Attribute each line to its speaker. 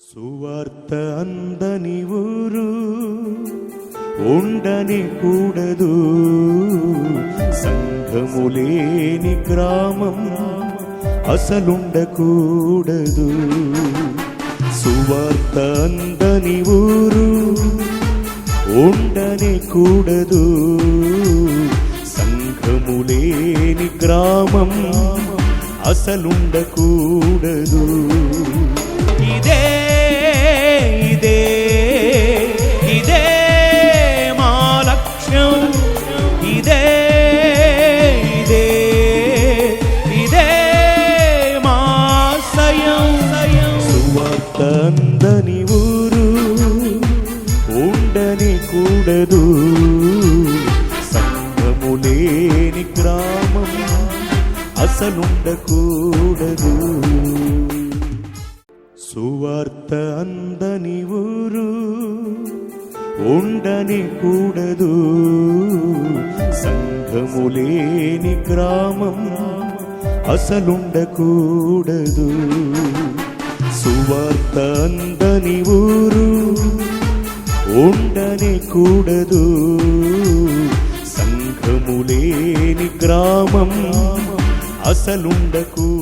Speaker 1: సువార్త అందని ఊరు ఉండని కూడదు. సంఘము లేని గ్రామం అసలుండకూడదు. సువార్త అందని ఊరు ఉండని కూడదు. సంఘము లేని గ్రామం అసలుండకూడదు. కూడదు సంఘము లేని గ్రామం అసలుండకూడదు. సువార్త అందని ఊరు ఉండని కూడదు. సంఘము లేని గ్రామం అసలుండకూడదు. సువార్త అందని ఊరు ఉండ కూడదు సంఘములేని గ్రామం అసలుండకూడదు